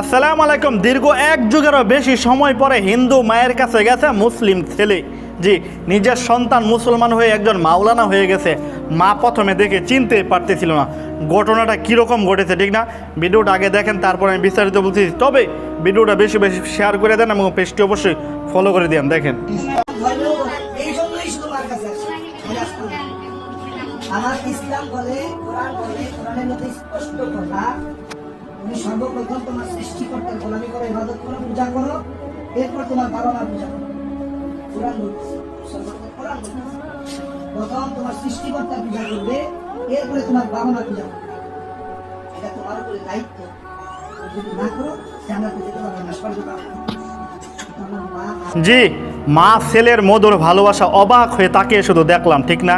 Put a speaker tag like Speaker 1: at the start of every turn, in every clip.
Speaker 1: আসসালামু আলাইকুম। দীর্ঘ এক যুগেরও বেশি সময় পরে হিন্দু মায়ের কাছে গেছে মুসলিম ছেলে। জি, নিজের সন্তান মুসলমান হয়ে একজন মাওলানা হয়ে গেছে। মা প্রথমে দেখে চিনতে পারতেছিল না। ঘটনাটা কীরকম ঘটেছে ঠিক না? ভিডিওটা আগে দেখেন, তারপর আমি বিস্তারিত বলছি। তবে ভিডিওটা বেশি বেশি শেয়ার করে দেন এবং পেজটি অবশ্যই ফলো করে দেন। দেখেন।
Speaker 2: আমার ইসলাম বলে, কোরআন বলে, কোরআনের মধ্যে স্পষ্ট কথা তুমি সর্বপ্রথম তোমার সৃষ্টিকর্তার গোলামি করো, ইবাদত করো, পূজা করো, এরপর তোমার বাবা পূজা করো। কোরআন প্রথম তোমার সৃষ্টিকর্তার পূজা করবে, এরপরে তোমার বাবা মা পূজা করবে। এটা তোমার উপরে দায়িত্ব। যদি না করো জানাতে যেতে পারবে না স্বর্গ পাবে না।
Speaker 1: জি, মা ছেলের মধুর ভালোবাসা অবাক হয়ে তাকে শুধু দেখলাম, ঠিক না?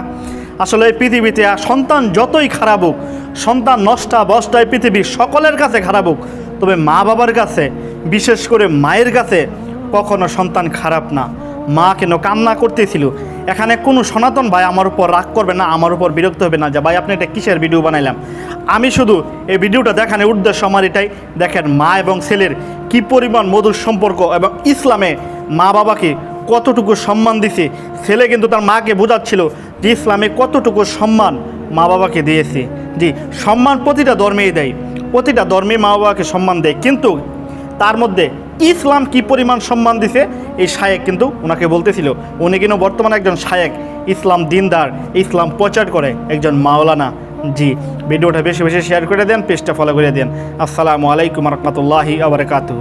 Speaker 1: আসলে এই পৃথিবীতে সন্তান যতই খারাপ হোক, সন্তান নষ্টা বষ্টায় পৃথিবীর সকলের কাছে খারাপ হোক, তবে মা বাবার কাছে, বিশেষ করে মায়ের কাছে কখনো সন্তান খারাপ না। মা কেন কান্না করতেছিল? এখানে কোনো সনাতন ভাই আমার উপর রাগ করবে না, আমার উপর বিরক্ত হবে না। যে ভাই, আপনি একটা কিসের ভিডিও বানাইলাম? আমি শুধু এই ভিডিওটা দেখানোর উদ্দেশ্য আমার এটাই। দেখেন মা এবং ছেলের কি পরিমাণ মধুর সম্পর্ক এবং ইসলামে মা বাবাকে কতটুকু সম্মান দিছে ছেলে কিন্তু তার মাকে বোঝাচ্ছিল যে ইসলামে কতটুকু সম্মান মা বাবাকে দিয়েছে। জি, সম্মান প্রতিটা ধর্মেই দেয়, প্রতিটা ধর্মে মা বাবাকে সম্মান দেয়। কিন্তু তার মধ্যে ইসলাম কি পরিমাণ সম্মান দিছে? এই শায়েক কিন্তু ওনাকে বলতেছিল, উনি কিন্তু বর্তমানে একজন শায়েক, ইসলাম দিনদার, ইসলাম প্রচার করে, একজন মাওলানা। জি, ভিডিওটা বেশি বেশি শেয়ার করে দেন, পেজটা ফলো করে দেন। আসসালামু আলাইকুম রহমতুল্লাহি আবরকাতু